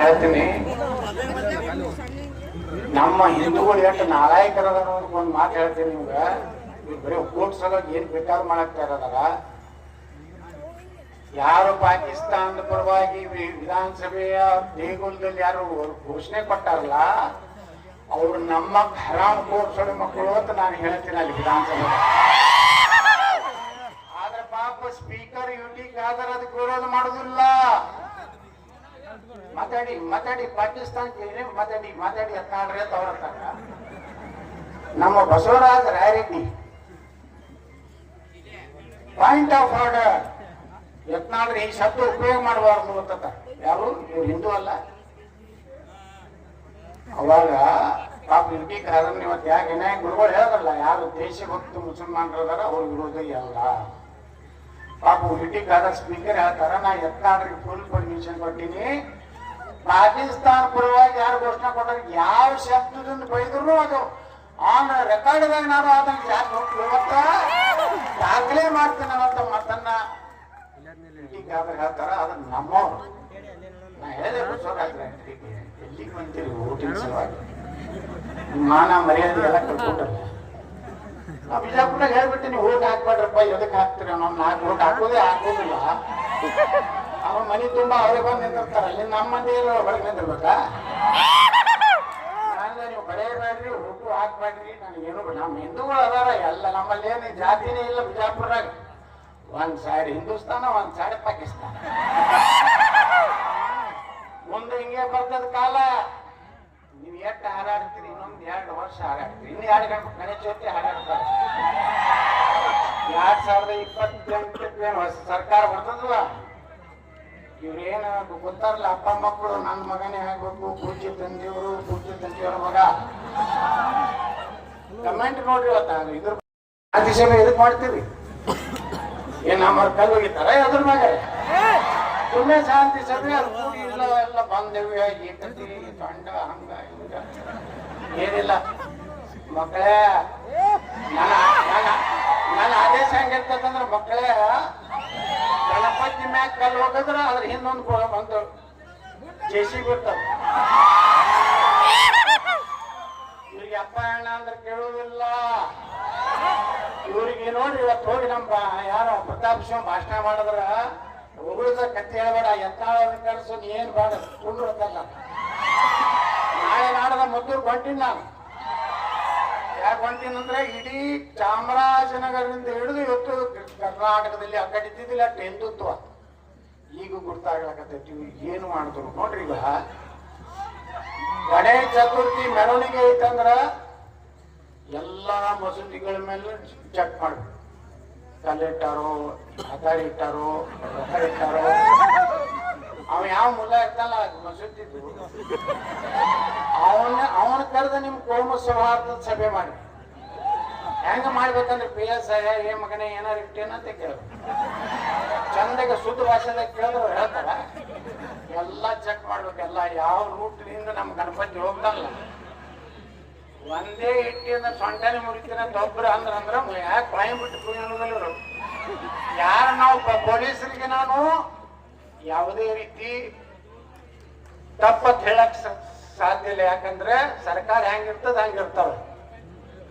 ಹೇಳ್ತೀನಿ. ನಮ್ಮ ಹಿಂದೂಗಳು ಎಷ್ಟು ನಾಲಾಯಕರದ ಒಂದು ಮಾತು ಹೇಳ್ತೀನಿ ನಿಮ್ಗೆ. ಬರೀ ಕೋರ್ಟ್ ಸಲುವಾಗಿ ಏನ್ ಬೇಕಾದ್ರೂ ಮಾಡಾಕ್ತಾ ಇರೋದಾಗ ಯಾರು ಪಾಕಿಸ್ತಾನದ ಪರವಾಗಿ ವಿಧಾನಸಭೆಯ ದೇಗುಲದಲ್ಲಿ ಯಾರು ಘೋಷಣೆ ಕೊಟ್ಟಾರಲ್ಲ, ಅವ್ರು ನಮ್ಮ ಹರಾಮ್ ಕೋರ್ಸೋಳ ಮಕ್ಕಳು ಅಂತ ನಾನು ಹೇಳ್ತೀನಿ ಅಲ್ಲಿ ವಿಧಾನಸಭೆ ಆದ್ರೆ ಪಾಪ ಸ್ಪೀಕರ್ ಯುಟಿಗಾದ್ರೆ ಅದಕ್ಕೆ ವಿರೋಧ ಮಾಡುದಿಲ್ಲ. ಮಾತಾಡಿ ಮಾತಾಡಿ ಪಾಕಿಸ್ತಾನ್ ಮಾತಾಡಿ ಮಾತಾಡಿ ಹತ್ತಾಡ್ರಿ ಅಂತ ಅವ್ರ. ನಮ್ಮ Basavaraj Rayareddy point of order ಯತ್ನಾಳ್ರಿ ಈ ಶಬ್ದ ಉಪಯೋಗ ಮಾಡಬಾರ್ದು ಅಂತ ಯಾರು? ಇವ್ರು ಹಿಂದೂ ಅಲ್ಲ. ಅವಾಗ ಪಾಪ ಇರ್ಕಿ ಕಾರಣ ಇವತ್ತು ಯಾಕೆ ಏನೇ ಗುರುಗಳು ಹೇಳಲ್ಲ ಯಾರು ದೇಶಭಕ್ತ ಮುಸಲ್ಮಾನರು ಅದಾರ ಅವ್ರ ವಿರೋಧ ಅಲ್ಲ. ಪಾಪ ಖಾದರ್ ಸ್ಪೀಕರ್ ಹೇಳ್ತಾರ, ನಾ ಯತ್ನಾಳ್ರಿಗೆ ಫುಲ್ ಪರ್ಮಿಷನ್ ಕೊಟ್ಟಿನಿ. ಪಾಕಿಸ್ತಾನ ಪರವಾಗಿ ಯಾರು ಘೋಷಣೆ ಕೊಟ್ಟಾರ ಯಾವ ಶಬ್ದದಿಂದ ಬೈದ್ರು ಅದು. ಆನ್ ರೆಕಾರ್ಡ್ದಾಗ ನಾನು ಅದನ್ನ ಯಾಕೆ ಇವತ್ತ ದಾಖಲೆ ಮಾಡ್ತೀನಿ ಅಂತ ಮತ್ತನ್ನ. ಖಾದರ್ ಹೇಳ್ತಾರ ಅದನ್ನ ನಮ್ಮವ್ರು. ನಾ ಹೇಳಿದ್ರು ಬಸವರಾಜ್ ಎಲ್ಲಿಗೆ ಬಂತೀರಿ ಊಟಿನ ಮಾನ ಮರ್ಯಾದೆ ಎಲ್ಲ ಕಳ್ಕೊಂಡಲ್ಲ ನಾ ಬಿಜಾಪುರದಾಗ ಹೇಳ್ಬಿಟ್ಟಿನಿ ಓಟ್ ಹಾಕ್ಬೇಡ್ರಪ್ಪ ಎದಕ್ಕೆ ಹಾಕ್ತೀರಿ? ಅನ್ನೋ ನಾಲ್ಕು ಓಟ್ ಹಾಕೋದೇ ಹಾಕೋದಿಲ್ಲ ಅವ ಮನೆ ತುಂಬಾ ಅವ್ರಿಗೆ ಬಂದು ನಿಂತಿರ್ತಾರ. ಇಲ್ಲಿ ನಮ್ಮ ಮಂದಿ ಹೊರಗೆ ನಿಂತಿರ್ಬೇಕಾ? ನೀವು ಬರೆಯಬೇಡ್ರಿ, ಹುಟ್ಟು ಹಾಕ್ಬೇಡ್ರಿ, ನನಗೇನು. ನಮ್ಮ ಹಿಂದೂಗಳು ಅದಾರ, ಎಲ್ಲ ನಮ್ಮಲ್ಲಿ ಏನು ಜಾತಿನೇ ಇಲ್ಲ ಬಿಜಾಪುರದಾಗ. ಒಂದ್ ಸೈಡ್ ಹಿಂದೂಸ್ತಾನ, ಒಂದ್ ಸೈಡ್ ಪಾಕಿಸ್ತಾನ. ಮುಂದೆ ಹಿಂಗೆ ಬರ್ತದ ಕಾಲ. ನೀವು ಎಷ್ಟು ಹಾರಾಡ್ತೀರಿ, ಇನ್ನೊಂದು ಎರಡು ವರ್ಷ ಹಾರಾಡ್ತೀರಿ. ಇನ್ನು ಎರಡು ಗಂಟೆ ಗಣೇಶ ಜೊತೆ ಹಾರಾಡ್ತಾರೆ. ಎರಡ್ ಸಾವಿರದ ಇಪ್ಪತ್ತೆಂಟಕ್ಕೆ ಸರ್ಕಾರ ಬರ್ತದಲ್ಲ ಇವ್ರೇನು ಗೊತ್ತಾರಲ್ಲ ಅಪ್ಪ ಮಕ್ಕಳು ನನ್ನ ಮಗನೇ ಆಗ್ಬೇಕು, ಪೂಜ್ಯ ತಂದೆಯವರು, ಪೂಜ್ಯ ತಂದೆಯವರ ಮಗ. ಕಮೆಂಟ್ ನೋಡ್ರಿ ಇವತ್ತ ಇದ್ರ ಅತಿಶಯ ಎದಕ್ ಮಾಡ್ತೀರಿ? ಏನ್ ನಮ್ಮ ಕಲ್ಲು ಹೋಗಿತ್ತಾರ ಅದ್ರ ಮಗ ಸುಮ್ಮನೆ ಶಾಂತಿ ಸಭೆ ಕೂಡಿ ಎಲ್ಲ ಬಾಂಧವ್ಯ ಏಕತೆ ತಂಡ ಹಂಗ, ಹಿಂಗ. ಏನಿಲ್ಲ. ಮಕ್ಕಳೇ, ನನ್ನ ನನ್ನ ಆದೇಶ ಹೆಂಗಿರ್ತದಂದ್ರ ಮಕ್ಕಳೇ ಗಣಪತಿ ಮ್ಯಾಗ ಕಲ್ಲು ಹೋಗದ್ರ, ಅದ್ರ ಹಿಂದೊಂದು ಒಂದು ಜೇಸಿ ಬಿಡ್ತಾವ. ಇವ್ರಿಗೆ ಅಪ್ಪ, ಅಣ್ಣ ಅಂದ್ರೆ ಕೇಳುವುದಿಲ್ಲ. ಇವ್ರಿಗೆ ನೋಡ್ರಿ, ಇವತ್ತು ಹೋಗಿ ನಮ್ಮ ಯಾರು ಪ್ರತಾಪ್ ಸಿಂಹ ಭಾಷಣ ಮಾಡಿದ್ರ, ಉಗುಳಿದ ಕತ್ತಿ ಹೇಳ್ಬೇಡ ಎತ್ತಾಳ ಕಳಿಸು ನೀ ಏನ್ ಬೇಡ ತುಂಡು ಅಂತಲ್ಲ ನಾಳೆ ನಾಡದ ಮದ್ದೂರು ಹೊಂಟೀನಿ ನಾನು. ಅಂದ್ರೆ ಇಡೀ ಚಾಮರಾಜನಗರದಿಂದ ಹಿಡಿದು ಇವತ್ತು ಕರ್ನಾಟಕದಲ್ಲಿ ಅಕ್ಕಡಿದ್ದಿದ್ದಿಲ್ಲ ಟೆಂದುತ್ವ ಈಗ ಗುರ್ತಾಗ್ಲಕತ್ತೈತಿ ಏನು ಮಾಡಿದ್ರು ನೋಡ್ರಿ ಈಗ. ಗಣೇಶ ಚತುರ್ಥಿ ಮೆರವಣಿಗೆ ಐತಂದ್ರ ಎಲ್ಲಾ ಮಸೂದಿಗಳ ಮೇಲೆ ಚೆಕ್ ಮಾಡ್ಬೇಕು. ಕಲ್ಲಿಟ್ಟಾರೋ ಹತಾಳಿ ಇಟ್ಟಾರೋ ಇಟ್ಟಾರೋ. ಅವ ಯಾವ ಮುಲ್ಲ ಇರ್ತಾನಲ್ಲ ಮಸೂದಿದ್ದು ಅವನ ಅವನ ಕರೆದ ನಿಮ್ ಕೋಮ ಸೌಹಾರ್ದದ ಸಭೆ ಮಾಡಿ. ಹೆಂಗ ಮಾಡ್ಬೇಕಂದ್ರೆ ಪಿ ಎಸ್ ಏ ಮಗನೇ, ಏನಾರು ಇಟ್ಟೇನಂತ ಕೇಳಿದ್ರು ಚಂದಗೆ ಶುದ್ಧ ಭಾಷೆದಾಗ ಕೇಳಿದ್ರು ಹೇಳ್ತಾರ. ಎಲ್ಲ ಚೆಕ್ ಮಾಡ್ಬೇಕೆಲ್ಲ ಯಾವ ರೂಟ್ನಿಂದ ನಮ್ಮ ಗಣಪತಿ ಹೋಗ್ದಲ್ಲ ಒಂದೇ ಇಟ್ಟಿಂದ ಸೊಂಟನೆ ಮುರಿತಿನ ಗೊಬ್ಬರ ಅಂದ್ರ ಅಂದ್ರ ಯಾಕೆ ಬಾಯಿ ಬಿಟ್ಟು ಯಾರು ನಾವು ಪೊಲೀಸರಿಗೆ ನಾನು ಯಾವುದೇ ರೀತಿ ತಪ್ಪತ್ ಹೇಳಕ್ ಸಾಧ್ಯ ಇಲ್ಲ. ಯಾಕಂದ್ರೆ ಸರ್ಕಾರ ಹೆಂಗಿರ್ತದ, ಹಂಗಿರ್ತಾವ.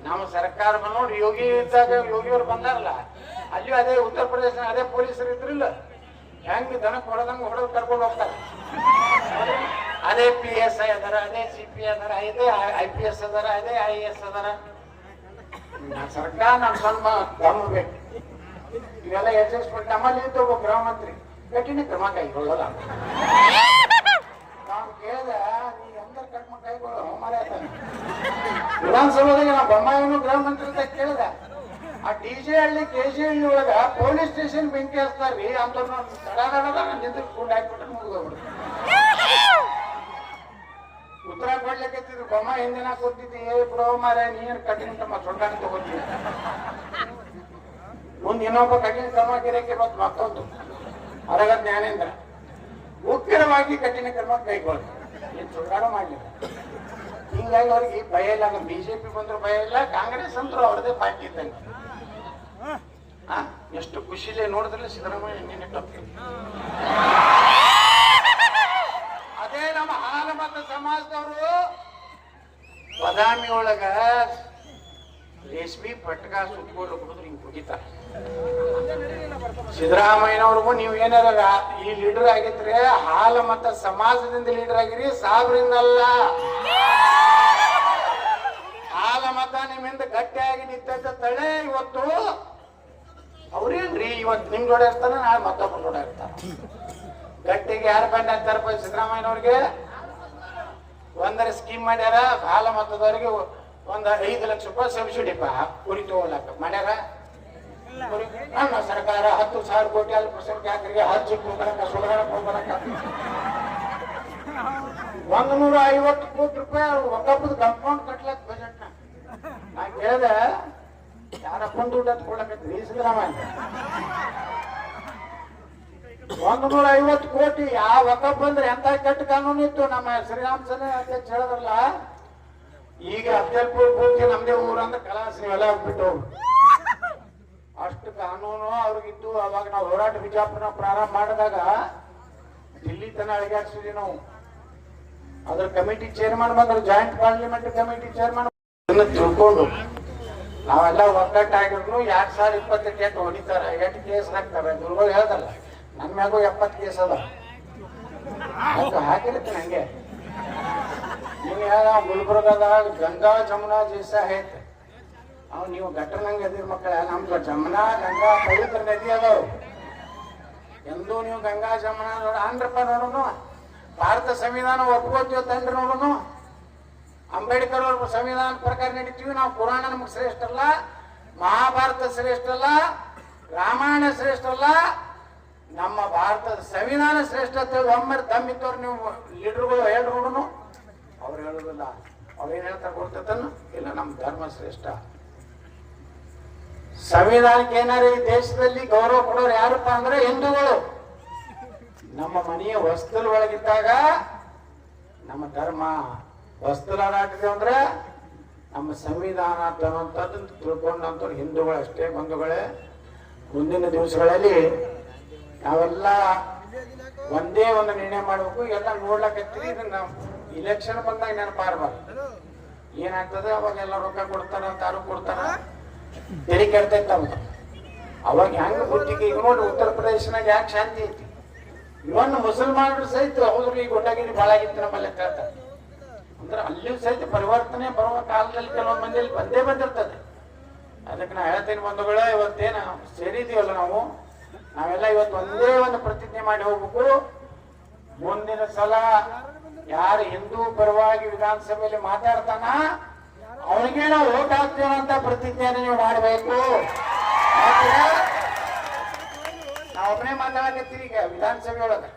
ನಮ್ಮ ಸರ್ಕಾರ ನೋಡಿ ಯೋಗಿ ಇದ್ದಾಗ ಯೋಗಿಯವ್ರು ಬಂದಾರಲ್ಲ. ಅಲ್ಲಿ ಅದೇ ಉತ್ತರ ಪ್ರದೇಶ, ಅದೇ ಪೊಲೀಸರು ಇದ್ರಿಲ್ಲ. ಹೆಂಗ್ ದನಕ್ಕೆ ಹೊಡೆದಂಗ ಹೊಡೆದು ಕರ್ಕೊಂಡು ಹೋಗ್ತಾರೆ. ಅದೇ ಪಿ ಎಸ್ ಐ ಅದಾರ, ಅದೇ ಸಿ ಪಿ ಅದಾರ, ಅದೇ ಐ ಪಿ ಎಸ್ ಅದಾರ, ಅದೇ ಐ ಎಸ್ ಅದಾರ. ಸರ್ಕಾರ ನಮ್ಮ ದಮ್ ಬೇಕು. ಇವೆಲ್ಲ ಎಡ್ಜಸ್ಟ್ಮೆಂಟ್ ನಮ್ಮಲ್ಲಿ ಇದ್ದ ಒಬ್ಬ ಗೃಹ ಮಂತ್ರಿ. ಕಠಿಣ ಕ್ರಮ ಕೈಗೊಳ್ಳಲ್ಲ. ನಾವು ಕೇಳಿದ, ನೀ ಅಂದ್ರೆ ಕಟ್ಮ ಕೈಗೊಳ್ಳ ಹೋಮಾರ ವಿಧಾನಸಭೆದಾಗ ನಾ ಬೊಮ್ಮಾಯಿನು ಗೃಹ ಮಂತ್ರಿ ಕೇಳಿದ. ಆ D J Halli, K G Halli ಒಳಗ ಪೊಲೀಸ್ ಸ್ಟೇಷನ್ ಬೆಂಕಿ ಹಚ್ತಾರ್ರಿ ಅಂತ ನಿಂತು ಕೂಡ ಹಾಕ್ಬಿಟ್ರೆ ಉತ್ತರ ಕೊಡ್ಲಿಕ್ಕೆ ಬೊಮ್ಮ ಹಿಂದಿನ ಕೂತಿದ್ದಿ, ಏ ಬ್ರೋ ಮಾರ ನೀನ್ ಕಠಿಣ ಕ್ರಮ ಸೊಂಟಾನ ತಗೋತೀನಿ ಮುಂದೆ ಇನ್ನೊಬ್ಬ ಕಠಿಣ ಕ್ರಮ ಗಿರಕ್ಕೆ ಮತ್ತು ಮತ್ತೊಂದು ಅರಗ ಜ್ಞಾನೇಂದ್ರ. ಉಗ್ರವಾಗಿ ಕಠಿಣ ಕ್ರಮ ಕೈಗೊಳ್ಳಿ. ಏನ್ ಸುಳ್ಗಾಡ ಮಾಡ್ಲಿಲ್ಲ ಹಿಂಗಾಗಿ ಅವ್ರಿಗೆ ಭಯ ಇಲ್ಲ ಬಿಜೆಪಿ ಬಂದ್ರು ಭಯ ಇಲ್ಲ, ಕಾಂಗ್ರೆಸ್ ಅಂದ್ರು ಅವ್ರದೇ ಪಾರ್ಟಿ ಇದ್ದಂಗೆ. ಎಷ್ಟು ಖುಷಿಲೇ ನೋಡಿದ್ರೆ ಸಿದ್ದರಾಮಯ್ಯ ನಿನ್ನೆ ಅದೇ ನಮ್ಮ ಮತ ಸಮಾಜದವರು. ಬದಾಮಿ ಒಳಗ ರೇಷ್ಮಿ ಪಟ್ಕ ಸುತ್ಕೊಂಡು ಕುಡಿದ್ರು, ಹಿಂಗೆ ಕುಡಿತಾರೆ. ಸಿದ್ದರಾಮಯ್ಯನವ್ರಿಗೂ ನೀವು ಏನಾರ ಈ ಲೀಡರ್ ಆಗಿದ್ರೆ ಹಾಲ ಮತ ಸಮಾಜದಿಂದ ಲೀಡರ್ ಆಗಿರಿ, ಸಾಬ್ರಿಂದಲ್ಲ. ಹಾಲ ಮತ ನಿಮ್ಮಿಂದ ಗಟ್ಟಿಯಾಗಿ ನಿಂತ ತಳೆ ಇವತ್ತು ಅವ್ರೇನ್ರಿ? ಇವತ್ತು ನಿಮ್ ಜೋಡ ಇರ್ತಾನ, ನಾಳೆ ಮತ್ತೊಬ್ಬ ಜೋಡ ಇರ್ತಾನ. ಗಟ್ಟಿಗೆ ಯಾರು ಬಂಡ ಅಂತಾರಪ್ಪ ಸಿದ್ದರಾಮಯ್ಯನವ್ರಿಗೆ? ಒಂದರ ಸ್ಕೀಮ್ ಮಾಡ್ಯಾರ, ಬಾಲ ಮತದವರಿಗೆ ಒಂದ್ ಐದು ಲಕ್ಷ ರೂಪಾಯಿ ಸಬ್ಸಿಡಿಪ್ಪ ಕುರಿ ತಗೊಳಕ ಮಾಡ್ಯಾರ? ನಮ್ಮ ಸರ್ಕಾರ ಹತ್ತು ಸಾವಿರ ಕೋಟಿ ಅಲ್ಪಸಂಖ್ಯಾತರಿಗೆ ಹಜ್ಜಿ ಹೋಗ್ಬರಕ ಸುಧಾರಣೆ ಹೋಗಲಕ್ಕ ಒಂದ್ ನೂರ ಐವತ್ತು ಕೋಟಿ ರೂಪಾಯಿ ಒಕ್ಕಪ್ಪದ ಕಂಪೌಂಡ್ ಕಟ್ಲಕ್ ಬಜೆಟ್ ನಾ ಕೇಳ್ದ ಯಾರಪ್ಪನ ದುಡ್ಡು ಅಂತ ಕೊಡ್ಲಕತ್ರಿ ಸಿದ್ದರಾಮಯ್ಯ ಒಂದು ನೂರ ಐವತ್ತು ಕೋಟಿ ಯಾವ ಬಂದ್ರೆ ಎಂತ ಕೆಟ್ಟ ಕಾನೂನು ಇತ್ತು? ನಮ್ಮ ಶ್ರೀರಾಮ್ ಸನೆ ಅಧ್ಯಕ್ಷ ಈಗ ಅಫ್ಜಲ್ಪುರ್ ಪೂರ್ತಿ ನಮ್ದೇ ಊರು ಅಂದ್ರೆ ಕಲಾಸ ಹೋಗ್ಬಿಟ್ಟು ಅಷ್ಟು ಕಾನೂನು ಅವ್ರಿಗಿದ್ದು ಅವಾಗ ನಾವು ಹೋರಾಟ ಬಿಜಾಪುರ ಪ್ರಾರಂಭ ಮಾಡಿದಾಗ ದಿಲ್ಲಿ ತನ ಅಳಗಾಡ್ಸಿದ್ವಿ ನಾವು. ಅದ್ರ ಕಮಿಟಿ ಚೇರ್ಮನ್ ಬಂದ್ರು ಜಾಯಿಂಟ್ ಪಾರ್ಲಿಮೆಂಟ್ ಕಮಿಟಿ ಚೇರ್ಮನ್ ತಿಳ್ಕೊಂಡು ನಾವೆಲ್ಲ ಒಗ್ಗಟ್ಟಾಗಿರ್ನು ಎರಡ್ ಸಾವಿರ ಇಪ್ಪತ್ತು ಎಂಟು ಹೊಡಿತಾರ. ಎಂಟು ಕೇಸ್ ಹಾಕ್ತಾರೆ. ಗುರುಗಳು ಹೇಳ್ದಲ್ಲ, ನನ್ ಮ್ಯಾಗೂ ಎಪ್ಪತ್ತು ಕೇಸ್ ಅದ ಅದು ಹಂಗೆ ನಂಗೆ. ನೀವು ಹೇಳ ಗುಲ್ಬರ್ಗದಾಗ ಗಂಗಾ ಜಮುನಾ ದಿವಸ ಐತೆ ಅವ್ ನೀವು ಗಟ್ಟರ್ ನಂಗೆ ಎದಿರ್ ಮಕ್ಕಳ ನಮ್ದು ಜಮುನಾ, ಗಂಗಾ, ಪವಿತ್ರ ನದಿ ಅದಾವ. ಎಂದೂ ನೀವು ಗಂಗಾ, ಜಮುನಾ ನೋಡ ಅಂದ್ರಪ್ಪ ನೋಡೋನು ಭಾರತ ಸಂವಿಧಾನ ಒಪ್ಕೋತೀವಿ ತಂಡ್ರಿ ನೋಡೋನು ಅಂಬೇಡ್ಕರ್ ಅವ್ರ ಸಂವಿಧಾನ ಪ್ರಕಾರ ನಡೀತೀವಿ, ನಾವು ಪುರಾಣ ನಮ್ಗೆ ಶ್ರೇಷ್ಠ ಅಲ್ಲ ಮಹಾಭಾರತ ಶ್ರೇಷ್ಠ ಅಲ್ಲ ರಾಮಾಯಣ ಶ್ರೇಷ್ಠ ಅಲ್ಲ ನಮ್ಮ ಭಾರತದ ಸಂವಿಧಾನ ಶ್ರೇಷ್ಠ ಅಂತ ಹೇಳಿ ಒಮ್ಮೆ ತಮ್ಮಿತ್ತವ್ರು ನೀವು ಲೀಡರ್ಗಳು ಹೇಳ್ರು ಅವ್ರು ಹೇಳೋದಿಲ್ಲ ಅವ್ರೇನ್ ಹೇಳ್ತಾ ಗೊತ್ತತನ ಇಲ್ಲ, ನಮ್ಮ ಧರ್ಮ ಶ್ರೇಷ್ಠ. ಸಂವಿಧಾನಕ್ಕೆ ಏನಾರ ಈ ದೇಶದಲ್ಲಿ ಗೌರವ ಕೊಡೋರು ಯಾರಪ್ಪ ಅಂದ್ರೆ ಹಿಂದೂಗಳು. ನಮ್ಮ ಮನೆಯ ಹೊಸ್ತಲ್ ಒಳಗಿದ್ದಾಗ ನಮ್ಮ ಧರ್ಮ ಹೊಸ್ತಲ ನಾಟಿದೆ ಅಂದ್ರೆ ನಮ್ಮ ಸಂವಿಧಾನ ತಿಳ್ಕೊಂಡಂಥವ್ರು ಹಿಂದೂಗಳು ಅಷ್ಟೇ ಬಂಧುಗಳೇ. ಮುಂದಿನ ದಿವಸಗಳಲ್ಲಿ ನಾವೆಲ್ಲ ಒಂದೇ ಒಂದು ನಿರ್ಣಯ ಮಾಡಬೇಕು, ಎಲ್ಲ ನೋಡ್ಲಕತ್ತೀರಿ, ಇದನ್ನ ಇಲೆಕ್ಷನ್ ಬಂದಾಗ ನೆನಪಾರ್ಬಾರ್ದು ಏನಾಗ್ತದೆ, ಅವಾಗ ಎಲ್ಲ ರೊಕ್ಕ ಕೊಡ್ತಾರ ತಾರು ಕೊಡ್ತಾರ ತೆರಿ ಕೆಡ್ತೈತೆ ಅವಾಗ. ಹೆಂಗ ಬುದ್ಧಿಗೆ ಈಗ ನೋಡಿ ಉತ್ತರ ಪ್ರದೇಶನಾಗ ಯಾಕೆ ಶಾಂತಿ ಐತಿ? ಇವನ್ ಮುಸಲ್ಮಾನರು ಸಹಿತ ಹೌದ್ರಿ, ಈ ಗುಂಡಗಿರಿ ಭಾಳ ನಮ್ಮಲ್ಲಿ ಕೇಳ್ತಾರೆ ಅಂದ್ರೆ ಅಲ್ಲಿಯೂ ಸಹಿತ ಪರಿವರ್ತನೆ ಬರುವ ಕಾಲದಲ್ಲಿ ಕೆಲವೊಂದು ಮಂದಿಯಲ್ಲಿ ಬಂದೇ ಬಂದಿರ್ತದೆ. ಅದಕ್ಕೆ ನಾ ಹೇಳ್ತೀನಿ ಬಂಧುಗಳೇ, ಇವತ್ತೇನ ಸೇರಿದೀವಲ್ಲ ನಾವು? ನಾವೆಲ್ಲ ಇವತ್ತು ಒಂದೇ ಒಂದು ಪ್ರತಿಜ್ಞೆ ಮಾಡಿ ಹೋಗ್ಬೇಕು. ಮುಂದಿನ ಸಲ ಯಾರು ಹಿಂದೂ ಪರವಾಗಿ ವಿಧಾನಸಭೆಯಲ್ಲಿ ಮಾತಾಡ್ತಾನ, ಅವನಿಗೆ ನಾವು ಓಟ್ ಹಾಕ್ತೇವೆ ಅಂತ ಪ್ರತಿಜ್ಞೆಯನ್ನು ನೀವು ಮಾಡಬೇಕು. ನಾವು ಒಬ್ಬನೇ ಮಾತಾಡಕತ್ತೀರಿ ಈಗ ವಿಧಾನಸಭೆ ಒಳಗೆ